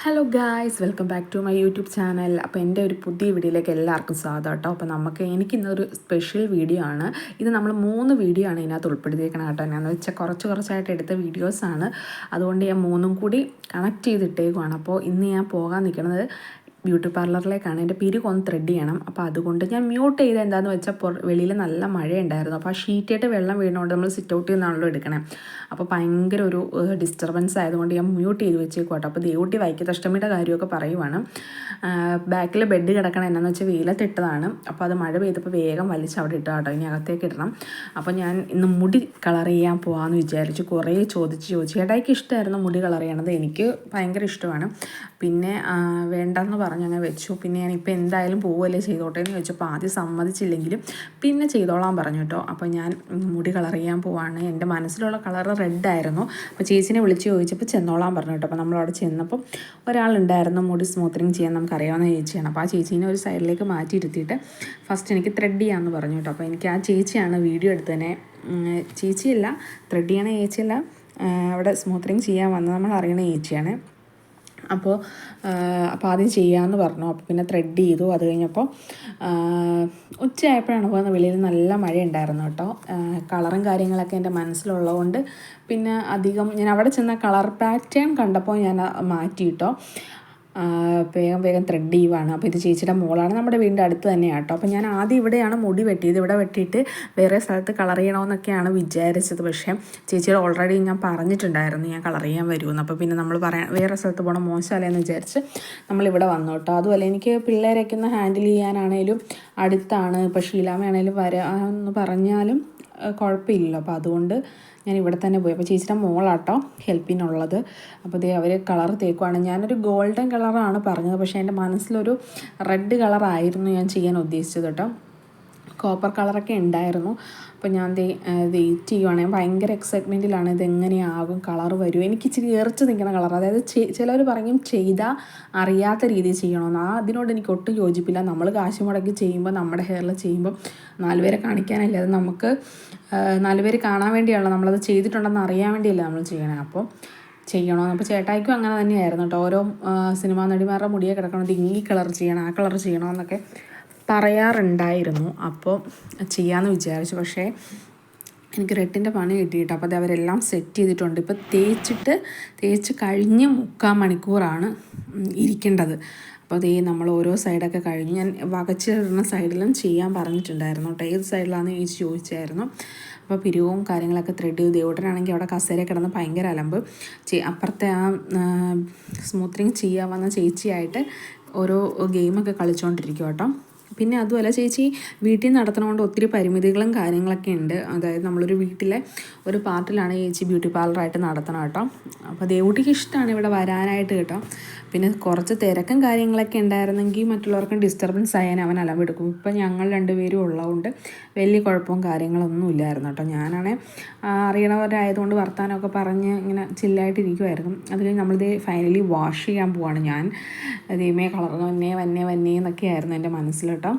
Hello guys welcome back to my YouTube channel അപ്പോൾ എന്റെ ഒരു പുതിയ വീഡിയോയിലേക്ക് എല്ലാവർക്കും സ്വാഗതം കേട്ടോ. അപ്പോൾ നമുക്ക് എനിക്കിന്നൊരു സ്പെഷ്യൽ വീഡിയോ ആണ്. ഇത് നമ്മൾ മൂന്ന് വീഡിയോ ആണ് ഇതിനകത്ത് ഉൾപ്പെടുത്തിയേക്കണം കേട്ടോ. എന്നാന്ന് വെച്ചാൽ കുറച്ച് കുറച്ചായിട്ട് എടുത്ത വീഡിയോസാണ് അതുകൊണ്ട് ഞാൻ മൂന്നും കൂടി കണക്ട് ചെയ്തിട്ടേക്കുവാണ്. അപ്പോൾ ഇന്ന് ഞാൻ പോകാൻ നിൽക്കുന്നത് ബ്യൂട്ടി പാർലറിലേക്കാണ് എന്റെ പിരിക് ഒന്ന് ത്രെഡ് ചെയ്യണം. അപ്പോൾ അതുകൊണ്ട് ഞാൻ മ്യൂട്ട് ചെയ്ത് എന്താണെന്ന് വെച്ചാൽ വെളിയിൽ നല്ല മഴയുണ്ടായിരുന്നു. അപ്പോൾ ആ ഷീറ്റായിട്ട് വെള്ളം വീണുകൊണ്ട് നമ്മൾ സിറ്റ് ഔട്ട് നിന്നാണല്ലോ എടുക്കണേ. അപ്പോൾ ഭയങ്കര ഒരു ഡിസ്റ്റർബൻസ് ആയതുകൊണ്ട് ഞാൻ മ്യൂട്ട് ചെയ്ത് വെച്ചേക്കോട്ടെ അപ്പോൾ ദേവൂട്ടി വൈക്കത്തഷ്ടമിയുടെ കാര്യമൊക്കെ പറയുവാണ്. ബാക്കിൽ ബെഡ് കിടക്കണം എന്നാന്ന് വെച്ചാൽ വെയിലത്തിട്ടതാണ്. അപ്പോൾ അത് മഴ പെയ്തപ്പോൾ വേഗം വലിച്ച് അവിടെ ഇട്ടു കേട്ടോ ഇനി അകത്തേക്ക് ഇടണം. അപ്പോൾ ഞാൻ ഇന്ന് മുടി കളർ ചെയ്യാൻ പോകാമെന്ന് വിചാരിച്ചു കുറേ ചോദിച്ച് ചോദിച്ചു. ചേട്ടായിക്ക് ഇഷ്ടമായിരുന്നു മുടി കളർ ചെയ്യണത്. എനിക്ക് ഭയങ്കര ഇഷ്ടമാണ്. പിന്നെ വേണ്ടെന്ന് പറഞ്ഞ് അങ്ങനെ വെച്ചു. പിന്നെ ഞാൻ ഇപ്പോൾ എന്തായാലും പോവുകയല്ലേ ചെയ്തോട്ടെ എന്ന് ചോദിച്ചപ്പോൾ ആദ്യം സമ്മതിച്ചില്ലെങ്കിലും പിന്നെ ചെയ്തോളാൻ പറഞ്ഞു കേട്ടോ അപ്പോൾ ഞാൻ മുടി കളർ ചെയ്യാൻ പോവാണ്. എന്റെ മനസ്സിലുള്ള കളർ റെഡ് ആയിരുന്നു. അപ്പോൾ ചേച്ചിനെ വിളിച്ച് ചോദിച്ചപ്പോൾ ചെന്നോളാൻ പറഞ്ഞു കേട്ടോ. അപ്പോൾ നമ്മളവിടെ ചെന്നപ്പോൾ ഒരാളുണ്ടായിരുന്നു. മുടി സ്മൂത്തനിങ് ചെയ്യാൻ നമുക്കറിയാവുന്ന ചേച്ചിയാണ്. അപ്പോൾ ആ ചേച്ചീനെ ഒരു സൈഡിലേക്ക് മാറ്റി ഇരുത്തിയിട്ട് ഫസ്റ്റ് എനിക്ക് ത്രെഡ് ചെയ്യാമെന്ന് പറഞ്ഞു കേട്ടോ. അപ്പോൾ എനിക്ക് ആ ചേച്ചിയാണ് വീഡിയോ എടുത്തതിനെ. ചേച്ചിയല്ല ത്രെഡ് ചെയ്യണ ചേച്ചിയല്ല അവിടെ സ്മൂത്തനിങ് ചെയ്യാൻ വന്നത്. നമ്മൾ അറിയണ ചേച്ചിയാണ്. അപ്പോൾ അപ്പോൾ ആദ്യം ചെയ്യാമെന്ന് പറഞ്ഞു. അപ്പോൾ പിന്നെ ത്രെഡ് ചെയ്തു. അത് കഴിഞ്ഞപ്പോൾ ഉച്ചയായപ്പോഴാണ് പോകുന്നത്. വെളിയിൽ നല്ല മഴ ഉണ്ടായിരുന്നു കേട്ടോ കളറും കാര്യങ്ങളൊക്കെ എന്റെ മനസ്സിലുള്ളതുകൊണ്ട് പിന്നെ അധികം ഞാൻ അവിടെ ചെന്ന കളർ പാറ്റേൺ കണ്ടപ്പോൾ ഞാൻ മാറ്റി കേട്ടോ. വേഗം വേഗം ത്രെഡ് ചെയ്യുവാണ് അപ്പോൾ ഇത് ചേച്ചിയുടെ മോളാണ് നമ്മുടെ വീടിന്റെ അടുത്ത് തന്നെയാണ് കേട്ടോ. അപ്പോൾ ഞാൻ ആദ്യം ഇവിടെയാണ് മുടി വെട്ടിയത്. ഇവിടെ വെട്ടിയിട്ട് വേറെ സ്ഥലത്ത് കളർ ചെയ്യണമെന്നൊക്കെയാണ് വിചാരിച്ചത്. പക്ഷേ ചേച്ചിയുടെ ഓൾറെഡി ഞാൻ പറഞ്ഞിട്ടുണ്ടായിരുന്നു ഞാൻ കളർ ചെയ്യാൻ വരുമെന്ന് അപ്പോൾ പിന്നെ നമ്മൾ പറയാൻ വേറെ സ്ഥലത്ത് പോകണം മോശമല്ലേന്ന് വിചാരിച്ച് നമ്മളിവിടെ വന്നു കേട്ടോ. അതുപോലെ എനിക്ക് പിള്ളേരൊക്കെ ഒന്ന് ഹാൻഡിൽ ചെയ്യാനാണേലും അടുത്താണ്. ഇപ്പോൾ ഷീലാമയാണേലും വരാമെന്ന് പറഞ്ഞാലും കുഴപ്പമില്ല അപ്പോൾ അതുകൊണ്ട് ഞാൻ ഇവിടെ തന്നെ പോയി. അപ്പോൾ ചേച്ചിയുടെ മോളാട്ടോ ഹെൽപ്പിനുള്ളത്. അപ്പോൾ ഇതേ അവർ കളർ തേക്കുവാണ്. ഞാനൊരു ഗോൾഡൻ കളറാണ് പറഞ്ഞത്. പക്ഷേ എന്റെ മനസ്സിലൊരു റെഡ് കളറായിരുന്നു ഞാൻ ചെയ്യാൻ ഉദ്ദേശിച്ചത് കേട്ടോ. കോപ്പർ കളറൊക്കെ ഉണ്ടായിരുന്നു. അപ്പോൾ ഞാൻ വെയിറ്റ് ചെയ്യുവാണ്. ഭയങ്കര എക്സൈറ്റ്മെന്റിലാണ് ഇതെങ്ങനെയാകും കളർ വരും. എനിക്ക് ഇച്ചിരി ഏറിച്ച് നിൽക്കുന്ന കളർ അതായത് ചിലർ പറയും ചെയ്താൽ അറിയാത്ത രീതിയിൽ ചെയ്യണമെന്ന് ആ അതിനോട് എനിക്ക് ഒട്ടും യോജിപ്പില്ല. നമ്മൾ കാശ് മുടക്കി ചെയ്യുമ്പോൾ നമ്മുടെ ഹെയറിൽ ചെയ്യുമ്പോൾ നാലുപേരെ കാണിക്കാനല്ല. അത് നമുക്ക് നാലുപേര് കാണാൻ വേണ്ടിയാണല്ലോ. നമ്മളത് ചെയ്തിട്ടുണ്ടെന്ന് അറിയാൻ വേണ്ടിയല്ല നമ്മൾ ചെയ്യണേ. അപ്പോൾ ചെയ്യണമെന്ന് അപ്പോൾ ചേട്ടായിക്കും അങ്ങനെ തന്നെയായിരുന്നു കേട്ടോ. ഓരോ സിനിമാ നടിമാരുടെ മുടിയെ കിടക്കണം ഇത് ഈ കളർ ചെയ്യണം ആ കളർ ചെയ്യണമെന്നൊക്കെ പറയാറുണ്ടായിരുന്നു. അപ്പോൾ ചെയ്യാമെന്ന് വിചാരിച്ചു. പക്ഷേ എനിക്ക് റെട്ടിന്റെ പണി കിട്ടിയിട്ട് അപ്പോൾ അത് അവരെല്ലാം സെറ്റ് ചെയ്തിട്ടുണ്ട്. ഇപ്പോൾ തേച്ചിട്ട് തേച്ച് കഴിഞ്ഞ് മുക്കാൽ മണിക്കൂറാണ് ഇരിക്കേണ്ടത്. അപ്പോൾ അതേ നമ്മൾ ഓരോ സൈഡൊക്കെ കഴിഞ്ഞ് ഞാൻ വകച്ചിടുന്ന സൈഡിലും ചെയ്യാൻ പറഞ്ഞിട്ടുണ്ടായിരുന്നു കേട്ടോ. ഏത് സൈഡിലാണെന്ന് ചോദിച്ച് ചോദിച്ചായിരുന്നു. അപ്പോൾ പിരിവും കാര്യങ്ങളൊക്കെ ത്രെഡ് ചെയ്ത് ദേവട്ടനാണെങ്കിൽ അവിടെ കസേര കിടന്ന് ഭയങ്കര അലമ്പ്. അപ്പുറത്തെ ആ സ്മൂത്തിങ് ചെയ്യാൻ വന്ന ചേച്ചിയായിട്ട് ഓരോ ഗെയിമൊക്കെ കളിച്ചുകൊണ്ടിരിക്കും കേട്ടോ. പിന്നെ അതുമല്ല ചേച്ചി വീട്ടിൽ നടത്തണതുകൊണ്ട് ഒത്തിരി പരിമിതികളും കാര്യങ്ങളൊക്കെ ഉണ്ട്. അതായത് നമ്മളൊരു വീട്ടിലെ ഒരു പാർട്ടിലാണ് ചേച്ചി ബ്യൂട്ടി പാർലറായിട്ട് നടത്തണം കേട്ടോ. അപ്പോൾ ദേവൂട്ടിക്ക് ഇഷ്ടമാണ് ഇവിടെ വരാനായിട്ട് കേട്ടോ. പിന്നെ കുറച്ച് തിരക്കും കാര്യങ്ങളൊക്കെ ഉണ്ടായിരുന്നെങ്കിൽ മറ്റുള്ളവർക്കും ഡിസ്റ്റർബൻസ് ആയാൽ അവൻ അലവെടുക്കും. ഇപ്പം ഞങ്ങൾ രണ്ടുപേരും ഉള്ളതുകൊണ്ട് വലിയ കുഴപ്പവും കാര്യങ്ങളൊന്നും ഇല്ലായിരുന്നു കേട്ടോ. ഞാനാണേ അറിയണവരായതുകൊണ്ട് വർത്താനമൊക്കെ പറഞ്ഞ് ഇങ്ങനെ ചില്ലായിട്ടിരിക്കുമായിരുന്നു അത് കഴിഞ്ഞ് നമ്മളിത് ഫൈനലി വാഷ് ചെയ്യാൻ പോവാണ് ഞാൻ. ദൈവമേ കളർ വന്നേ വന്നേ വന്നേ എന്നൊക്കെ ആയിരുന്നു എന്റെ മനസ്സിൽ കേട്ടോ.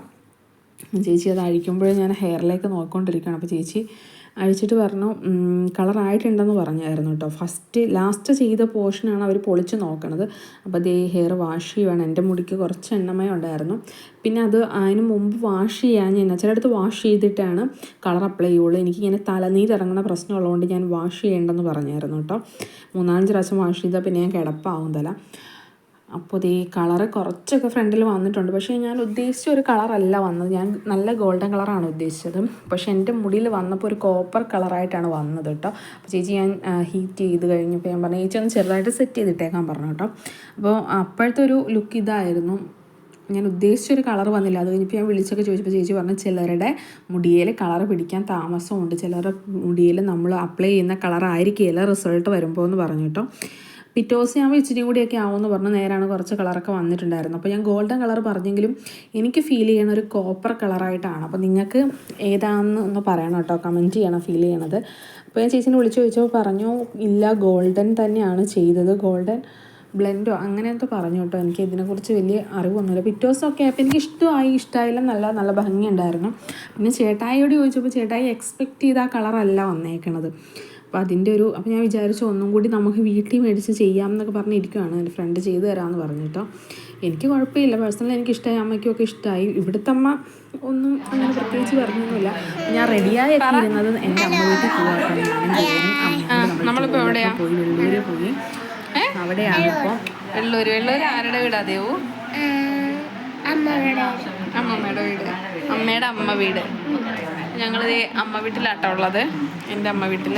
ചേച്ചി അത് അഴിക്കുമ്പോഴും ഞാൻ ഹെയറിലേക്ക് നോക്കിക്കൊണ്ടിരിക്കുകയാണ്. അപ്പോൾ ചേച്ചി അഴിച്ചിട്ട് പറഞ്ഞു കളർ ആയിട്ടുണ്ടെന്ന് പറഞ്ഞായിരുന്നു കേട്ടോ. ഫസ്റ്റ് ലാസ്റ്റ് ചെയ്ത പോർഷനാണ് അവർ പൊളിച്ച് നോക്കണത്. അപ്പോൾ അതേ ഹെയർ വാഷ് ചെയ്യുവാണ്. എന്റെ മുടിക്ക് കുറച്ച് എണ്ണമയം ഉണ്ടായിരുന്നു. പിന്നെ അത് അതിന് മുമ്പ് വാഷ് ചെയ്യാൻ ഞാൻ ചിലയിടത്ത് വാഷ് ചെയ്തിട്ടാണ് കളർ അപ്ലൈ ചെയ്യുള്ളൂ. എനിക്കിങ്ങനെ തലനീരിറങ്ങുന്ന പ്രശ്നമുള്ളതുകൊണ്ട് ഞാൻ വാഷ് ചെയ്യേണ്ടെന്ന് പറഞ്ഞായിരുന്നു കേട്ടോ. മൂന്നാലഞ്ച് പ്രാവശ്യം വാഷ് ചെയ്താൽ പിന്നെ ഞാൻ കിടപ്പാവും തല. അപ്പോൾ ഈ കളറ് കുറച്ചൊക്കെ ഫ്രണ്ടിൽ വന്നിട്ടുണ്ട്. പക്ഷേ ഞാൻ ഉദ്ദേശിച്ച ഒരു കളറല്ല വന്നത്. ഞാൻ നല്ല ഗോൾഡൻ കളറാണ് ഉദ്ദേശിച്ചത്. പക്ഷേ എന്റെ മുടിയിൽ വന്നപ്പോൾ ഒരു കോപ്പർ കളറായിട്ടാണ് വന്നത് കേട്ടോ. അപ്പോൾ ചേച്ചി ഞാൻ ഹീറ്റ് ചെയ്ത് കഴിഞ്ഞപ്പോൾ ഞാൻ പറഞ്ഞു ചേച്ചി ഒന്ന് ചെറുതായിട്ട് സെറ്റ് ചെയ്തിട്ടേക്കാൻ പറഞ്ഞു കേട്ടോ. അപ്പോൾ അപ്പോഴത്തെ ഒരു ലുക്ക് ഇതായിരുന്നു. ഞാൻ ഉദ്ദേശിച്ചൊരു കളർ വന്നില്ല. അത് കഴിഞ്ഞപ്പോൾ ഞാൻ വിളിച്ചൊക്കെ ചോദിച്ചപ്പോൾ ചേച്ചി പറഞ്ഞു ചിലരുടെ മുടിയിൽ കളർ പിടിക്കാൻ താമസമുണ്ട്. ചിലരുടെ മുടിയിൽ നമ്മൾ അപ്ലൈ ചെയ്യുന്ന കളർ ആയിരിക്കില്ല റിസൾട്ട് വരുമ്പോൾ എന്ന് പറഞ്ഞു കേട്ടോ. പിറ്റേ ദിവസം ഞാൻ ഇച്ചിരി കൂടിയൊക്കെ ആവുമെന്ന് പറഞ്ഞ. നേരാണ് കുറച്ച് കളറൊക്കെ വന്നിട്ടുണ്ടായിരുന്നു. അപ്പോൾ ഞാൻ ഗോൾഡൻ കളർ പറഞ്ഞെങ്കിലും എനിക്ക് ഫീൽ ചെയ്യണ ഒരു കോപ്പർ കളറായിട്ടാണ് അപ്പോൾ നിങ്ങൾക്ക് ഏതാണെന്ന് ഒന്ന് പറയണം കേട്ടോ. കമന്റ് ചെയ്യണം ഫീൽ ചെയ്യണത്. അപ്പോൾ ഞാൻ ചേച്ചീനെ വിളിച്ചു ചോദിച്ചപ്പോൾ പറഞ്ഞു ഇല്ല ഗോൾഡൻ തന്നെയാണ് ചെയ്തത്. ഗോൾഡൻ ബ്ലെൻഡോ? അങ്ങനെ എന്തോ പറഞ്ഞു കേട്ടോ. എനിക്ക് ഇതിനെക്കുറിച്ച് വലിയ അറിവൊന്നുമില്ല പിറ്റേ ദിവസമൊക്കെ അപ്പോൾ എനിക്ക് ഇഷ്ടമായി ഇഷ്ടമായില്ല നല്ല നല്ല ഭംഗിയുണ്ടായിരുന്നു. പിന്നെ ചേട്ടായിയോട് ചോദിച്ചപ്പോൾ ചേട്ടായി എക്സ്പെക്റ്റ് ചെയ്ത കളറല്ല വന്നേക്കണത്. അപ്പോൾ അതിന്റെ ഒരു അപ്പോൾ ഞാൻ വിചാരിച്ചു ഒന്നും കൂടി നമുക്ക് വീട്ടിൽ മേടിച്ച് ചെയ്യാം എന്നൊക്കെ പറഞ്ഞിരിക്കുകയാണ് എന്റെ ഫ്രണ്ട് ചെയ്തു തരാമെന്ന് പറഞ്ഞിട്ടോ എനിക്ക് കുഴപ്പമില്ല. പേഴ്സണലി എനിക്ക് ഇഷ്ടമായി അമ്മയ്ക്കൊക്കെ ഇഷ്ടമായി ഇവിടുത്തെ അമ്മ ഒന്നും അങ്ങനെ പ്രത്യേകിച്ച് പറഞ്ഞൊന്നുമില്ല. ഞാൻ റെഡിയായി എത്തിയിരുന്നത് എന്റെ അമ്മ വീട്ടിൽ പോകാറുണ്ട് ഞാനും നമ്മളിപ്പോ എവിടെയാ? പോയി വെള്ളൂര് പോയി. അവിടെയാണ് ഇപ്പോൾ വെള്ളൂര്. വെള്ളൂര് ആരുടെ വീടാ ദേവു? അമ്മമ്മയുടെ വീട്. അമ്മയുടെ അമ്മ വീട്. ഞങ്ങളിത് അമ്മ വീട്ടിലാട്ടോ ഉള്ളത്. എന്റെ അമ്മ വീട്ടിൽ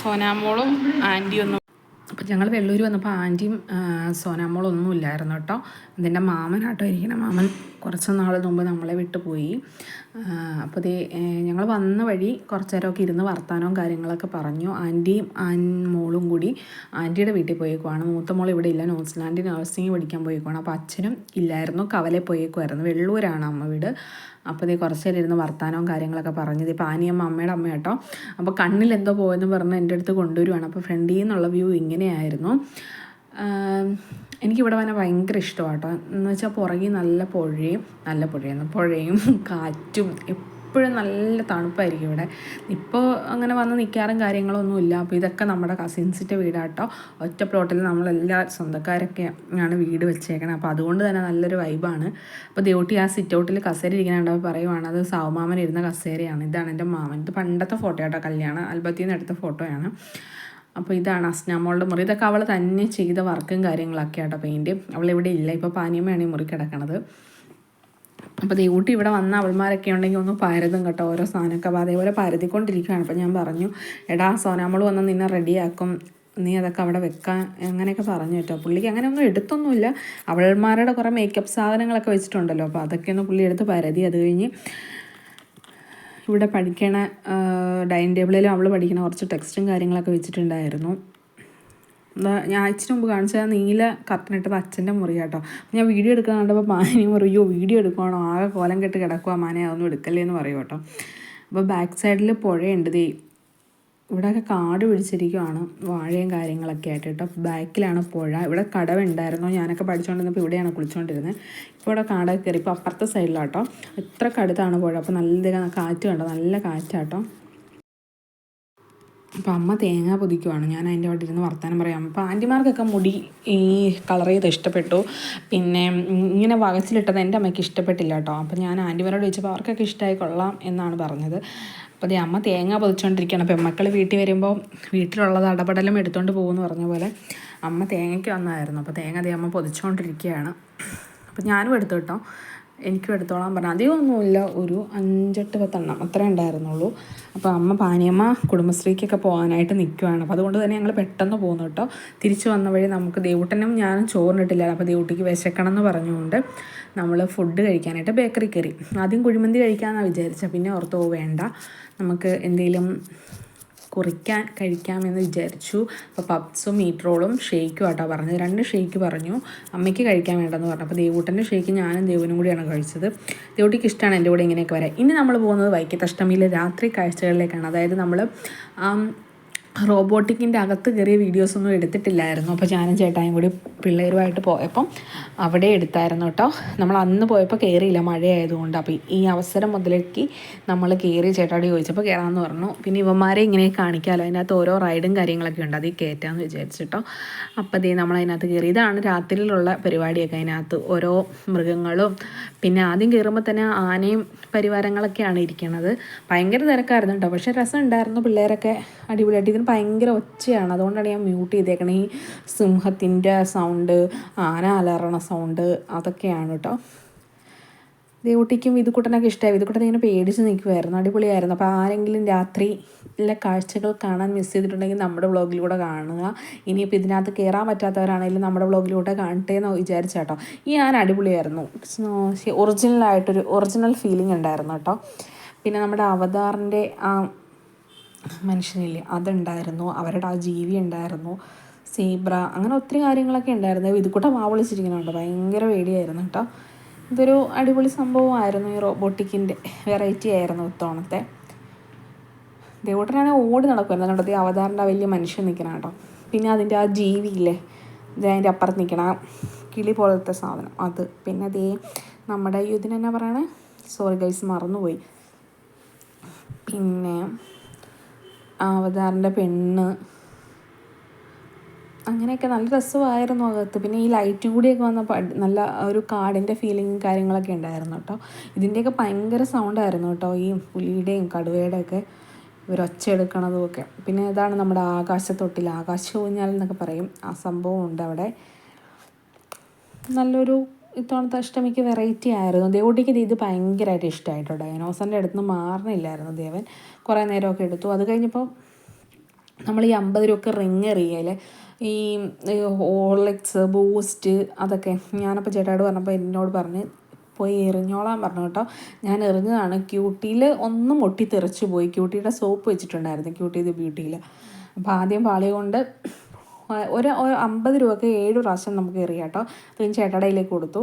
സോനാമോളും ആന്റിയും ഒന്നും. അപ്പം ഞങ്ങൾ വെള്ളൂർ വന്നപ്പോൾ ആന്റിയും സോനാമോളും ഒന്നും ഇല്ലായിരുന്നു കേട്ടോ. ഇതിന്റെ മാമനാട്ടോ ഇരിക്കണം. മാമൻ കുറച്ച് നാൾ മുമ്പ് നമ്മളെ വിട്ടു പോയി. അപ്പോൾ ദേ ഞങ്ങൾ വന്ന വഴി കുറച്ച് നേരമൊക്കെ ഇരുന്ന് വർത്താനവും കാര്യങ്ങളൊക്കെ പറഞ്ഞു. ആന്റിയും ആൻ മോളും കൂടി ആന്റിയുടെ വീട്ടിൽ പോയേക്കുവാണ്. മൂത്ത മോൾ ഇവിടെ ഇല്ല. ന്യൂസിലാൻഡിൽ നഴ്സിംഗ് പഠിക്കാൻ പോയേക്കുവാണ്. അപ്പോൾ അച്ഛനും ഇല്ലായിരുന്നു. കവലെ പോയേക്കുമായിരുന്നു വെള്ളൂരാണ് അമ്മ വീട്. അപ്പോൾ ഇതേ കുറച്ച് നേരം ഇരുന്ന് വർത്താനവും കാര്യങ്ങളൊക്കെ പറഞ്ഞത് ഇപ്പോൾ ആനിയമ്മ അമ്മയുടെ അമ്മ കേട്ടോ അപ്പോൾ കണ്ണിൽ എന്തോ പോയെന്ന് പറഞ്ഞ് എന്റെ അടുത്ത് കൊണ്ടുവരുവാണ്. അപ്പോൾ ഫ്രണ്ടിൽ നിന്നുള്ള വ്യൂ ഇങ്ങനെയായിരുന്നു. എനിക്കിവിടെ വന്നെ ഭയങ്കര ഇഷ്ടമാണ് കേട്ടോ എന്ന് വെച്ചാൽ പുറകിൽ നല്ല പുഴയും നല്ല പുഴയെന്ന് പുഴയും കാറ്റും എപ്പോഴും നല്ല തണുപ്പായിരിക്കും ഇവിടെ. ഇപ്പോൾ അങ്ങനെ വന്ന് നിൽക്കാറും കാര്യങ്ങളൊന്നുമില്ല അപ്പോൾ ഇതൊക്കെ നമ്മുടെ കസിൻസിന്റെ വീടാട്ടോ. ഒറ്റ പ്ലോട്ടിൽ നമ്മളെല്ലാ സ്വന്തക്കാരൊക്കെ ആണ് വീട് വെച്ചേക്കണത് അപ്പോൾ അതുകൊണ്ട് തന്നെ നല്ലൊരു വൈബാണ് അപ്പോൾ ദേവട്ടി ആ സിറ്റ് ഔട്ടിൽ കസേര ഇരിക്കുന്നുണ്ടപ്പോൾ പറയുവാണ്. അത് സാവുമാമൻ ഇരുന്ന കസേരയാണ്. ഇതാണ് എന്റെ മാമൻ. ഇത് പണ്ടത്തെ ഫോട്ടോ ആട്ടോ. കല്യാണം അൽബത്തിൽ നിന്ന് എടുത്ത ഫോട്ടോയാണ് അപ്പോൾ ഇതാണ് അസ്നാമോളുടെ മുറി. ഇതൊക്കെ അവൾ തന്നെ ചെയ്ത വർക്കും കാര്യങ്ങളൊക്കെ ആട്ടോ പെയിന്റ് അവളിവിടെ ഇല്ല. ഇപ്പോൾ പാനിയമ്മയാണ് ഈ മുറി കിടക്കണത്. അപ്പോൾ ദൈവൂട്ടി ഇവിടെ വന്ന അവൾമാരൊക്കെ ഉണ്ടെങ്കിൽ ഒന്ന് പരതും കേട്ടോ ഓരോ സാധനമൊക്കെ. അപ്പോൾ അതേപോലെ പരതിക്കൊണ്ടിരിക്കുകയാണ് അപ്പോൾ ഞാൻ പറഞ്ഞു എടാ സോനാമോൾ വന്ന് നിന്നെ റെഡിയാക്കും. നീ അതൊക്കെ അവിടെ വെക്കാൻ അങ്ങനെയൊക്കെ പറഞ്ഞു കേട്ടോ. പുള്ളിക്ക് അങ്ങനെ ഒന്നും എടുത്തൊന്നുമില്ല. അവൾമാരുടെ കുറേ മേക്കപ്പ് സാധനങ്ങളൊക്കെ വെച്ചിട്ടുണ്ടല്ലോ. അപ്പോൾ അതൊക്കെ ഒന്ന് പുള്ളി എടുത്ത് പരതി. അത് കഴിഞ്ഞ് ഇവിടെ പഠിക്കണ ഡൈനിങ് ടേബിളിലും അവൾ പഠിക്കണ കുറച്ച് ടെക്സ്റ്റും കാര്യങ്ങളൊക്കെ വെച്ചിട്ടുണ്ടായിരുന്നു. ഞാൻ അച്ഛന് മുമ്പ് കാണിച്ച നീല കർട്ടനിട്ടത് അച്ഛന്റെ മുറി കേട്ടോ ഞാൻ വീഡിയോ എടുക്കാൻ കണ്ടപ്പോൾ മാനി പറയോ വീഡിയോ എടുക്കുവാണോ? ആകെ കോലം കെട്ട് കിടക്കുക മാനെ അതൊന്നും എടുക്കല്ലേ എന്ന് പറയും കേട്ടോ. അപ്പോൾ ബാക്ക് സൈഡിൽ പുഴയുണ്ട്. ദേ ഇവിടെയൊക്കെ കാട് പിടിച്ചിരിക്കുവാണ് വാഴയും കാര്യങ്ങളൊക്കെ ആയിട്ട് കേട്ടോ. ബാക്കിലാണ് പുഴ. ഇവിടെ കടവുണ്ടായിരുന്നു. ഞാനൊക്കെ പഠിച്ചുകൊണ്ടിരുന്നപ്പോൾ ഇവിടെയാണ് കുളിച്ചുകൊണ്ടിരുന്നത് ഇപ്പോൾ ഇവിടെ കാടൊക്കെ കയറി. ഇപ്പോൾ അപ്പുറത്തെ സൈഡിലാട്ടോ. ഇത്ര കടുത്താണ് പുഴ. അപ്പോൾ നല്ല കാറ്റ് കണ്ടോ? നല്ല കാറ്റാട്ടോ. അപ്പോൾ അമ്മ തേങ്ങ പൊതിക്കുവാണ്. ഞാൻ അതിന്റെ അവിടെ ഇരുന്ന് വർത്താനം പറയാം. അപ്പോൾ ആന്റിമാർക്കൊക്കെ മുടി ഈ കളർ ചെയ്ത് ഇഷ്ടപ്പെട്ടു. പിന്നെ ഇങ്ങനെ വകച്ചിലിട്ടത് എന്റെ അമ്മയ്ക്ക് ഇഷ്ടപ്പെട്ടില്ല കേട്ടോ. അപ്പോൾ ഞാൻ ആന്റിമാരോട് ചോദിച്ചപ്പോൾ അവർക്കൊക്കെ ഇഷ്ടമായി കൊള്ളാം എന്നാണ് പറഞ്ഞത്. അപ്പോൾ അമ്മ തേങ്ങ പൊതിച്ചുകൊണ്ടിരിക്കുകയാണ് അപ്പോൾ മക്കൾ വീട്ടിൽ വരുമ്പോൾ വീട്ടിലുള്ളത് ഇടപെടലും എടുത്തുകൊണ്ട് പോകുമെന്ന് പറഞ്ഞ പോലെ അമ്മ തേങ്ങയ്ക്ക് വന്നായിരുന്നു. അപ്പോൾ തേങ്ങ അതേ അമ്മ പൊതിച്ചുകൊണ്ടിരിക്കുകയാണ് അപ്പോൾ ഞാനും എടുത്തു കേട്ടോ. എനിക്കും എടുത്തോളാൻ പറഞ്ഞു. അധികമൊന്നുമില്ല ഒരു അഞ്ചെട്ട് പത്തെണ്ണം അത്രേ ഉണ്ടായിരുന്നുള്ളൂ. അപ്പോൾ അമ്മ പാനിയമ്മ കുടുംബശ്രീക്കൊക്കെ പോകാനായിട്ട് നിൽക്കുവാണ് അപ്പോൾ അതുകൊണ്ട് തന്നെ ഞങ്ങൾ പെട്ടെന്ന് പോകുന്നു കേട്ടോ. തിരിച്ചു വന്ന വഴി നമുക്ക് ദേവൂട്ടനും ഞാനും ചോറിനിട്ടില്ല അപ്പോൾ ദേവൂട്ടിക്ക് വിശക്കണം എന്ന് പറഞ്ഞുകൊണ്ട് നമ്മൾ ഫുഡ് കഴിക്കാനായിട്ട് ബേക്കറി കയറി. ആദ്യം കുഴിമന്തി കഴിക്കാമെന്നാണ് വിചാരിച്ചത് പിന്നെ ഓർത്തോ വേണ്ട. നമുക്ക് എന്തെങ്കിലും കുറിക്കാൻ കഴിക്കാമെന്ന് വിചാരിച്ചു. അപ്പോൾ പപ്സും മീറ്റ് റോളും ഷേക്കും ആട്ടോ പറഞ്ഞത്. രണ്ട് ഷേക്ക് പറഞ്ഞു. അമ്മയ്ക്ക് കഴിക്കാൻ വേണ്ടെന്ന് പറഞ്ഞു. അപ്പോൾ ദേവൂട്ടന്റെ ഷേക്ക് ഞാനും ദേവനും കൂടിയാണ് കഴിച്ചത്. ദേവൂട്ടിക്ക് ഇഷ്ടമാണ് എന്റെ കൂടെ ഇങ്ങനെയൊക്കെ വരാൻ. ഇനി നമ്മൾ പോകുന്നത് വൈക്കത്തഷ്ടമിയിലെ രാത്രി കാഴ്ചകളിലേക്കാണ്. അതായത് നമ്മൾ റോബോട്ടിക്കിന്റെ അകത്ത് കയറിയ വീഡിയോസൊന്നും എടുത്തിട്ടില്ലായിരുന്നു. അപ്പോൾ ഞാനും ചേട്ടായും കൂടി പിള്ളേരുമായിട്ട് പോയപ്പം അവിടെ എടുത്തായിരുന്നു കേട്ടോ. നമ്മൾ അന്ന് പോയപ്പോൾ കയറിയില്ല മഴയായതുകൊണ്ട്. അപ്പോൾ ഈ അവസരം മുതലേക്ക് നമ്മൾ കയറി ചേട്ടാടി ചോദിച്ചപ്പോൾ കയറാമെന്ന് പറഞ്ഞു. പിന്നെ ഇവന്മാരെ ഇങ്ങനെ കാണിക്കാമല്ലോ അതിനകത്ത് ഓരോ റൈഡും കാര്യങ്ങളൊക്കെ ഉണ്ട്. അതിൽ കയറ്റാമെന്ന് വിചാരിച്ചിട്ടോ അപ്പോൾ ദേ നമ്മൾ അതിനകത്ത് കയറി ഇതാണ് രാത്രിയിലുള്ള പരിപാടിയൊക്കെ. അതിനകത്ത് ഓരോ മൃഗങ്ങളും പിന്നെ ആദ്യം കയറുമ്പോൾ തന്നെ ആനയും പരിവാരങ്ങളൊക്കെയാണ് ഇരിക്കുന്നത് ഭയങ്കര തിരക്കായിരുന്നു കേട്ടോ. പക്ഷേ രസം ഉണ്ടായിരുന്നു. പിള്ളേരൊക്കെ അടിപൊളിയായിട്ട് ഇതിന് ഭയങ്കര ഒച്ചയാണ്. അതുകൊണ്ടാണ് ഞാൻ മ്യൂട്ട് ചെയ്തേക്കണേ. ഈ സിംഹത്തിന്റെ സൗണ്ട് ആന അലറണ സൗണ്ട് അതൊക്കെയാണ് കേട്ടോ ദേവുട്ടിക്കും വിതുക്കുട്ടനൊക്കെ ഇഷ്ടമായി വിതുക്കുട്ടൻ ഇങ്ങനെ പേടിച്ച് നിൽക്കുമായിരുന്നു അടിപൊളിയായിരുന്നു. അപ്പോൾ ആരെങ്കിലും രാത്രി ഇല്ല കാഴ്ചകൾ കാണാൻ മിസ് ചെയ്തിട്ടുണ്ടെങ്കിൽ നമ്മുടെ വ്ളോഗിലൂടെ കാണുക. ഇനിയിപ്പോൾ ഇതിനകത്ത് കയറാൻ പറ്റാത്തവരാണെങ്കിലും നമ്മുടെ വ്ളോഗിലൂടെ കാണട്ടെ എന്ന് വിചാരിച്ചാട്ടോ ഈ ഞാൻ അടിപൊളിയായിരുന്നു. ഒറിജിനലായിട്ടൊരു ഒറിജിനൽ ഫീലിംഗ് ഉണ്ടായിരുന്നു കേട്ടോ പിന്നെ നമ്മുടെ അവതാറിന്റെ ആ മനുഷ്യനില്ലേ? അതുണ്ടായിരുന്നു. അവരുടെ ആ ജീവി ഉണ്ടായിരുന്നു. സീബ്ര അങ്ങനെ ഒത്തിരി കാര്യങ്ങളൊക്കെ ഉണ്ടായിരുന്നു. വിതുക്കുട്ട മാവളിച്ചിരിക്കുന്നുണ്ട് ഭയങ്കര പേടിയായിരുന്നു കേട്ടോ. ഇതൊരു അടിപൊളി സംഭവമായിരുന്നു ഈ റോബോട്ടിക്കിന്റെ വെറൈറ്റി ആയിരുന്നു ഇത്തവണത്തെ. ദേവോട്ടനാണെ ഓടി നടക്കുമായിരുന്നു കേട്ടോ ഈ അവതാറിന്റെ വലിയ മനുഷ്യൻ നിൽക്കണം കേട്ടോ. പിന്നെ അതിന്റെ ആ ജീവിയില്ലേ? ഇത് അതിന്റെ അപ്പുറത്ത് നിൽക്കണ കിളി പോലത്തെ സാധനം. അത്. പിന്നെ അതേ നമ്മുടെ ഈ ഇതിനെന്നാ പറയണേ? സോറി ഗൈസ് മറന്നുപോയി. പിന്നെ അവതാറിന്റെ പെണ്ണ്. അങ്ങനെയൊക്കെ നല്ല രസമായിരുന്നു അകത്ത്. പിന്നെ ഈ ലൈറ്റും കൂടിയൊക്കെ വന്നപ്പോൾ നല്ല ഒരു കാടിന്റെ ഫീലിങ്ങും കാര്യങ്ങളൊക്കെ ഉണ്ടായിരുന്നു കേട്ടോ. ഇതിന്റെയൊക്കെ ഭയങ്കര സൗണ്ടായിരുന്നു കേട്ടോ. ഈ പുലിയുടെയും കടുവയുടെയൊക്കെ ഇവരൊച്ച എടുക്കണതും ഒക്കെ. പിന്നെ ഇതാണ് നമ്മുടെ ആകാശത്തൊട്ടിൽ ആകാശ ഊഞ്ഞാൽ എന്നൊക്കെ പറയും. ആ സംഭവം ഉണ്ട് അവിടെ. നല്ലൊരു ഇത്തവണത്തെ അഷ്ടമിക്ക് വെറൈറ്റി ആയിരുന്നു. ദേവുട്ടിക്ക് ഇത് ഭയങ്കരമായിട്ട് ഇഷ്ടമായിട്ടോ ഇനോസന്റെ അടുത്ത് നിന്ന് മാറണില്ലായിരുന്നു ദേവൻ. കുറേ നേരമൊക്കെ എടുത്തു. അത് കഴിഞ്ഞപ്പോൾ നമ്മൾ ഈ അമ്പത് രൂപയ്ക്ക് റിങ് എറിയല്ലേ ഈ ഹോർലിക്സ് ബൂസ്റ്റ് അതൊക്കെ ഞാനപ്പോൾ ചേട്ടായോട് പറഞ്ഞപ്പോൾ എന്നോട് പറഞ്ഞ് പോയി എറിഞ്ഞോളാൻ പറഞ്ഞു കേട്ടോ. ഞാൻ എറിഞ്ഞതാണ്. ക്യൂട്ടിയിൽ ഒന്നും പൊട്ടി തെറിച്ച് പോയി. ക്യൂട്ടിയുടെ സോപ്പ് വെച്ചിട്ടുണ്ടായിരുന്നു. ക്യൂട്ടി ഇത് ബ്യൂട്ടിയിൽ അപ്പോൾ ആദ്യം പാളി കൊണ്ട് ഒരു അമ്പത് രൂപക്ക് ഏഴ് പ്രാവശ്യം നമുക്ക് എറിയാം കേട്ടോ അത് ഞാൻ ചേട്ടടയിലേക്ക് കൊടുത്തു.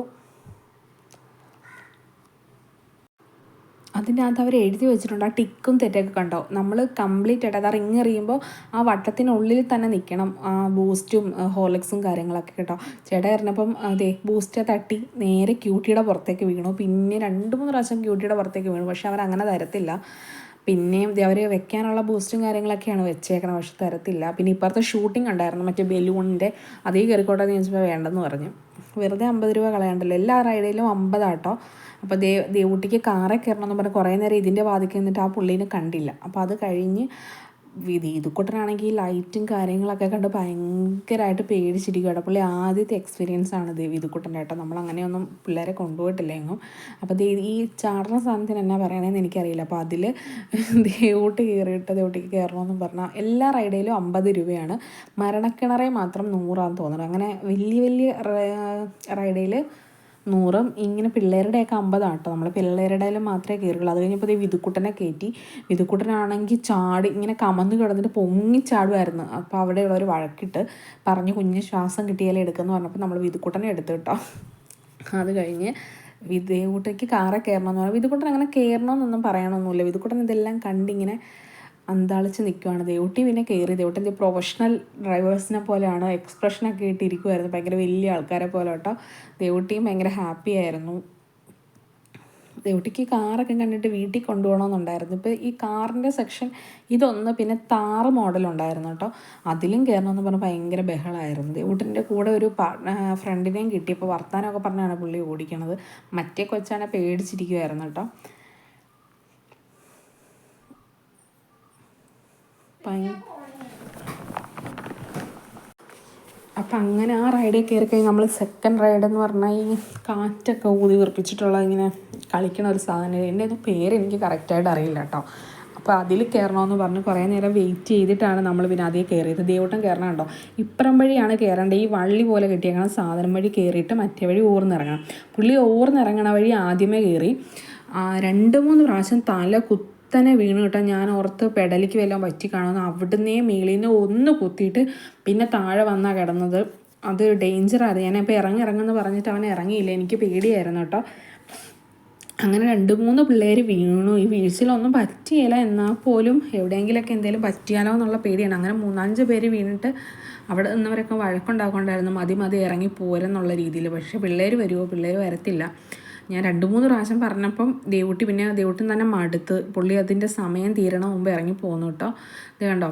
അതിനകത്ത് അവർ എഴുതി വെച്ചിട്ടുണ്ട്. ആ ടിക്കും തെറ്റൊക്കെ കണ്ടോ? നമ്മൾ കംപ്ലീറ്റ് ആയിട്ട് അത് റിങ് എറിയുമ്പോൾ ആ വട്ടത്തിനുള്ളിൽ തന്നെ നിൽക്കണം ആ ബൂസ്റ്റും ഹോർലിക്സും കാര്യങ്ങളൊക്കെ കേട്ടോ. ചേട്ടാ എറിഞ്ഞപ്പം അതെ ബൂസ്റ്റ് തട്ടി നേരെ ക്യൂട്ടിയുടെ പുറത്തേക്ക് വീണു. പിന്നെ രണ്ട് മൂന്ന് പ്രാവശ്യം ക്യൂട്ടിയുടെ പുറത്തേക്ക് വീണു. പക്ഷെ അവർ അങ്ങനെ തരത്തില്ല. പിന്നെയും അവർ വെക്കാനുള്ള ബൂസ്റ്റും കാര്യങ്ങളൊക്കെയാണ് വെച്ചേക്കണം പക്ഷെ തരത്തില്ല. പിന്നെ ഇപ്പുറത്തെ ഷൂട്ടിംഗ് ഉണ്ടായിരുന്നു മറ്റേ ബലൂണിന്റെ അതേ കയറിക്കോട്ടെ എന്ന് ചോദിച്ചപ്പോൾ വേണ്ടെന്ന് പറഞ്ഞു. വെറുതെ അമ്പത് രൂപ കളയണ്ടല്ലോ എല്ലാ റൈഡിലും അമ്പതാട്ടോ. അപ്പോൾ ദേ ദേവൂട്ടിക്ക് കാറേ കയറണമെന്ന് പറഞ്ഞ് കുറേ നേരം ഇതിന്റെ വാതിക്കൽ നിന്നിട്ട് ആ പുള്ളീനെ കണ്ടില്ല. അപ്പോൾ അത് കഴിഞ്ഞ് വിധീതുക്കുട്ടനാണെങ്കിൽ ലൈറ്റും കാര്യങ്ങളൊക്കെ കണ്ട് ഭയങ്കരമായിട്ട് പേടിച്ചിരിക്കും അപ്പോൾ ആദ്യത്തെ എക്സ്പീരിയൻസ് ആണ് ഇത് വിധുക്കുട്ടന്റെ കേട്ടോ. നമ്മൾ അങ്ങനെയൊന്നും പിള്ളേരെ കൊണ്ടുപോയിട്ടില്ല എങ്ങും അപ്പോൾ ഈ ചാടുന്ന സാധനത്തിന് എന്നാ പറയണതെന്ന് എനിക്കറിയില്ല. അപ്പോൾ അതിൽ ദേവോട്ട് കയറിയിട്ട് ദേവോട്ടേക്ക് കയറണമെന്നും പറഞ്ഞാൽ എല്ലാ റൈഡിലും അമ്പത് രൂപയാണ്. മരണക്കിണറെ മാത്രം നൂറാന്ന് തോന്നുന്നു അങ്ങനെ വലിയ വലിയ റൈഡിൽ നൂറും ഇങ്ങനെ പിള്ളേരുടെയൊക്കെ അമ്പതാണ് കേട്ടോ. നമ്മൾ പിള്ളേരുടെയിലും മാത്രമേ കയറുള്ളൂ അത് കഴിഞ്ഞപ്പോൾ വിതുക്കുട്ടനെ കയറ്റി വിതുക്കുട്ടനാണെങ്കിൽ ചാടി ഇങ്ങനെ കമന്ന് കിടന്നിട്ട് പൊങ്ങി ചാടുമായിരുന്നു അപ്പോൾ അവിടെയുള്ളവർ വഴക്കിട്ട് പറഞ്ഞ് കുഞ്ഞ് ശ്വാസം കിട്ടിയാലേ എടുക്കുമെന്ന് പറഞ്ഞപ്പോൾ നമ്മൾ വിതുക്കുട്ടനെ എടുത്തു കേട്ടോ. അത് കഴിഞ്ഞ് വിദേവുട്ടയ്ക്ക് കാറെ കയറണമെന്ന് പറഞ്ഞു. വിതുക്കുട്ടൻ അങ്ങനെ കയറണമെന്നൊന്നും പറയണമെന്നില്ല വിതുക്കുട്ടൻ ഇതെല്ലാം കണ്ടിങ്ങനെ അന്താളിച്ച് നിൽക്കുവാണ്. ദേവൂട്ടി പിന്നെ കയറി. ദേവൂട്ടി പ്രൊഫഷണൽ ഡ്രൈവേഴ്സിനെ പോലെയാണ്. എക്സ്പ്രഷനൊക്കെ ഇട്ടിരിക്കുമായിരുന്നു ഭയങ്കര വലിയ ആൾക്കാരെ പോലെ കേട്ടോ. ദേവൂട്ടിയും ഭയങ്കര ഹാപ്പി ആയിരുന്നു. ദേവൂട്ടിക്ക് കാറൊക്കെ കണ്ടിട്ട് വീട്ടിൽ കൊണ്ടുപോകണമെന്നുണ്ടായിരുന്നു. ഇപ്പോൾ ഈ കാറിന്റെ സെക്ഷൻ ഇതൊന്ന് പിന്നെ താറ് മോഡലുണ്ടായിരുന്നു കേട്ടോ. അതിലും കയറണമെന്ന് പറഞ്ഞാൽ ഭയങ്കര ബഹളമായിരുന്നു ദേവൂട്ടിന്റെ കൂടെ ഒരു ഫ്രണ്ടിനെയും കിട്ടിയപ്പോൾ വർത്താനമൊക്കെ പറഞ്ഞാണ് പുള്ളി ഓടിക്കണത്. മറ്റേ കൊച്ചാനെ പേടിച്ചിരിക്കുമായിരുന്നു കേട്ടോ. അപ്പം അങ്ങനെ ആ റൈഡിൽ കയറി കഴിഞ്ഞാൽ നമ്മൾ സെക്കൻഡ് റൈഡ് എന്ന് പറഞ്ഞാൽ ഈ കാറ്റൊക്കെ ഊതി വിറപ്പിച്ചിട്ടുള്ള ഇങ്ങനെ കളിക്കണ ഒരു സാധനം. എന്റെ അത് പേര് എനിക്ക് കറക്റ്റായിട്ട് അറിയില്ല കേട്ടോ അപ്പോൾ അതിൽ കയറണമെന്ന് പറഞ്ഞ് കുറേ നേരം വെയിറ്റ് ചെയ്തിട്ടാണ് നമ്മൾ പിന്നെ അതേ കയറിയത് ദേവട്ടം കയറണം കേട്ടോ ഇപ്പുറം വഴിയാണ് കയറേണ്ടത് ഈ വള്ളി പോലെ കിട്ടിയേക്കണം സാധനം വഴി കയറിയിട്ട് മറ്റേ വഴി ഊർന്നിറങ്ങണം. പുള്ളി ഊർന്നിറങ്ങണ വഴി ആദ്യമേ കയറി രണ്ട് മൂന്ന് പ്രാവശ്യം തല കുത്തനെ വീണ് കേട്ടോ. ഞാൻ ഓർത്ത് പെടലിക്ക് വല്ലതും പറ്റി അവിടുന്നേ മേളിൽ നിന്ന് ഒന്ന് കുത്തിയിട്ട് പിന്നെ താഴെ വന്നാ കിടന്നത്. അത് ഡേഞ്ചറാണ് ഞാൻ ഇപ്പോൾ ഇറങ്ങി ഇറങ്ങുമെന്ന് പറഞ്ഞിട്ട് അവൻ ഇറങ്ങിയില്ല. എനിക്ക് പേടിയായിരുന്നു കേട്ടോ. അങ്ങനെ രണ്ട് മൂന്ന് പിള്ളേർ വീണു. ഈ വീഴ്ചയിലൊന്നും പറ്റിയില്ല എന്നാൽ പോലും എവിടെയെങ്കിലുമൊക്കെ എന്തെങ്കിലും പറ്റിയാലോ എന്നുള്ള പേടിയാണ്. അങ്ങനെ മൂന്നാഞ്ച് പേര് വീണിട്ട് അവിടെ നിന്നവരൊക്കെ വഴക്കുണ്ടാക്കൊണ്ടായിരുന്നു മതി മതി ഇറങ്ങി പോരെന്നുള്ള രീതിയിൽ പക്ഷേ പിള്ളേർ വരുമോ പിള്ളേർ വരത്തില്ല. ഞാൻ രണ്ട് മൂന്ന് പ്രാവശ്യം പറഞ്ഞപ്പം ദേവൂട്ടി പിന്നെ ദേവൂട്ടി തന്നെ മടുത്ത് പുള്ളി അതിന്റെ സമയം തീരണ മുമ്പ് ഇറങ്ങി പോന്നു കേട്ടോ ഇത് കണ്ടോ?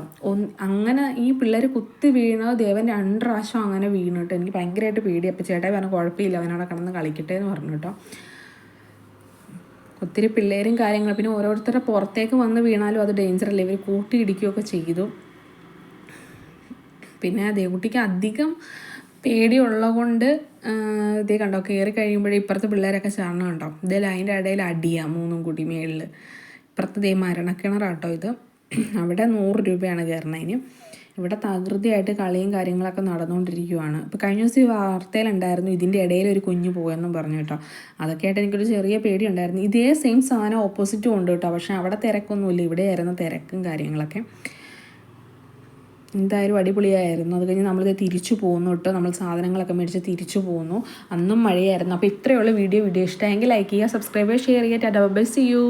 അങ്ങനെ ഈ പിള്ളേർ കുത്തി വീണത് ദേവൻ രണ്ട് പ്രാവശ്യം അങ്ങനെ വീണു കേട്ടോ എനിക്ക് ഭയങ്കരമായിട്ട് പേടി. അപ്പം ചേട്ടായി പറഞ്ഞു കുഴപ്പമില്ല അവനവിടെ കിടന്ന് കളിക്കട്ടെ എന്ന് പറഞ്ഞു കേട്ടോ ഒത്തിരി പിള്ളേരും കാര്യങ്ങളും പിന്നെ ഓരോരുത്തരുടെ പുറത്തേക്ക് വന്ന് വീണാലും അത് ഡേഞ്ചർ അല്ലേ? ഇവർ കൂട്ടിയിടിക്കുകയൊക്കെ ചെയ്തു. പിന്നെ ദേവുട്ടിക്ക് അധികം പേടിയുള്ളത് കൊണ്ട് ഇതേ കണ്ടോ കയറി കഴിയുമ്പോഴേ ഇപ്പുറത്തെ പിള്ളേരൊക്കെ ചാടണം കണ്ടോ? ഇതേ അതിന്റെ ഇടയിൽ അടിയാണ് മൂന്നും കൂടി മേളിൽ. ഇപ്പുറത്ത് ദേ മരണക്കിണറാട്ടോ ഇത്. അവിടെ നൂറ് രൂപയാണ് കയറണതിന് ഇവിടെ തകൃതിയായിട്ട് കളിയും കാര്യങ്ങളൊക്കെ നടന്നുകൊണ്ടിരിക്കുവാണ്. ഇപ്പോൾ കഴിഞ്ഞ ദിവസം ഈ വാർത്തയിലുണ്ടായിരുന്നു ഇതിന്റെ ഇടയിൽ ഒരു കുഞ്ഞു പോയെന്നും പറഞ്ഞു കേട്ടോ. അതൊക്കെ ആയിട്ട് എനിക്കൊരു ചെറിയ പേടി ഉണ്ടായിരുന്നു ഇതേ സെയിം സാധനം ഓപ്പോസിറ്റും ഉണ്ട് കേട്ടോ. പക്ഷേ അവിടെ തിരക്കൊന്നുമില്ല. ഇവിടെയായിരുന്നു തിരക്കും കാര്യങ്ങളൊക്കെ. എന്തായാലും അടിപൊളിയായിരുന്നു. അത് കഴിഞ്ഞ് നമ്മളിത് തിരിച്ചു പോകുന്നു കേട്ടോ. നമ്മൾ സാധനങ്ങളൊക്കെ മേടിച്ച് തിരിച്ചു പോകുന്നു അന്നും മഴയായിരുന്നു. അപ്പോൾ ഇത്രയുള്ള വീഡിയോ. വീഡിയോ ഇഷ്ടമായെങ്കിൽ ലൈക്ക് ചെയ്യുക സബ്സ്ക്രൈബ് ചെയ്യുക ഷെയർ ചെയ്യുക. Tata bye see you